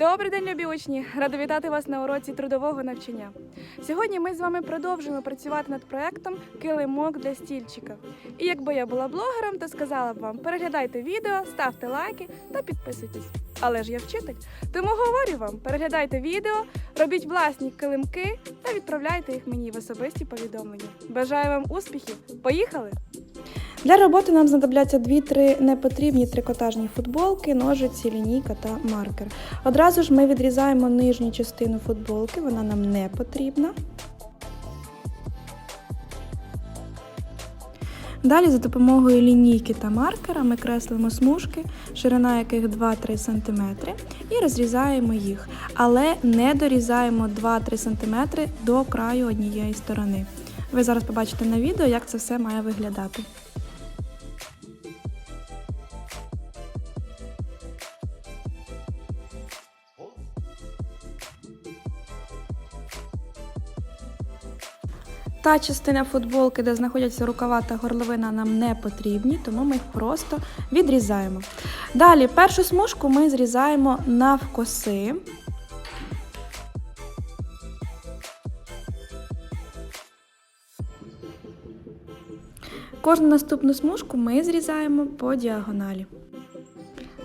Добрий день, любі учні! Рада вітати вас на уроці трудового навчання. Сьогодні ми з вами продовжуємо працювати над проектом Килимок для стільчика. І якби я була блогером, то сказала б вам: переглядайте відео, ставте лайки та підписуйтесь. Але ж я вчитель, тому говорю вам: переглядайте відео, робіть власні килимки та відправляйте їх мені в особисті повідомлення. Бажаю вам успіхів! Поїхали! Для роботи нам знадобляться 2-3 непотрібні трикотажні футболки, ножиці, лінійка та маркер. Одразу ж ми відрізаємо нижню частину футболки, вона нам не потрібна. Далі за допомогою лінійки та маркера ми креслимо смужки, ширина яких 2-3 см, і розрізаємо їх, але не дорізаємо 2-3 см до краю однієї сторони. Ви зараз побачите на відео, як це все має виглядати. Та частина футболки, де знаходяться рукава та горловина, нам не потрібні, тому ми їх просто відрізаємо. Далі першу смужку ми зрізаємо навкоси. Кожну наступну смужку ми зрізаємо по діагоналі.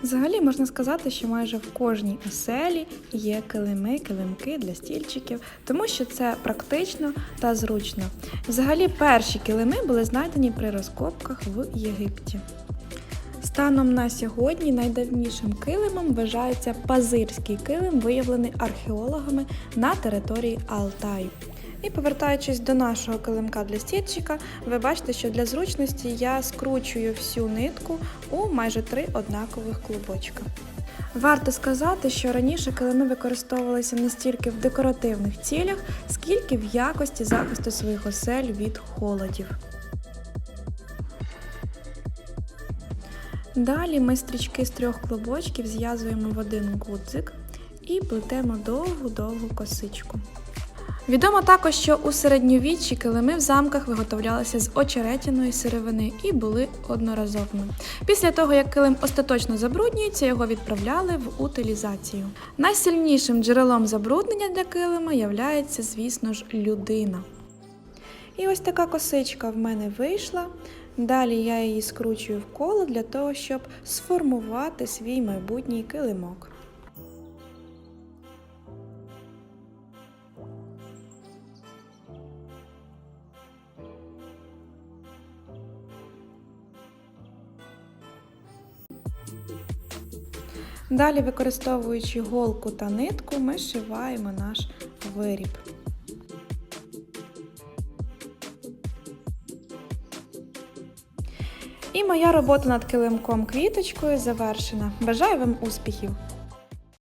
Взагалі можна сказати, що майже в кожній оселі є килими, килимки для стільчиків, тому що це практично та зручно. Взагалі, перші килими були знайдені при розкопках в Єгипті. Станом на сьогодні найдавнішим килимом вважається пазирський килим, виявлений археологами на території Алтаю. І повертаючись до нашого килимка для стільчика, ви бачите, що для зручності я скручую всю нитку у майже три однакових клубочка. Варто сказати, що раніше килими використовувалися не стільки в декоративних цілях, скільки в якості захисту своїх осель від холодів. Далі ми стрічки з трьох клубочків зв'язуємо в один гудзик і плетемо довгу-довгу косичку. Відомо також, що у середньовіччі килими в замках виготовлялися з очеретяної сировини і були одноразовими. Після того, як килим остаточно забруднюється, його відправляли в утилізацію. Найсильнішим джерелом забруднення для килима являється, звісно ж, людина. І ось така косичка в мене вийшла. Далі я її скручую в коло для того, щоб сформувати свій майбутній килимок. Далі, використовуючи голку та нитку, ми шиваємо наш виріб. І моя робота над килимком квіточкою завершена. Бажаю вам успіхів!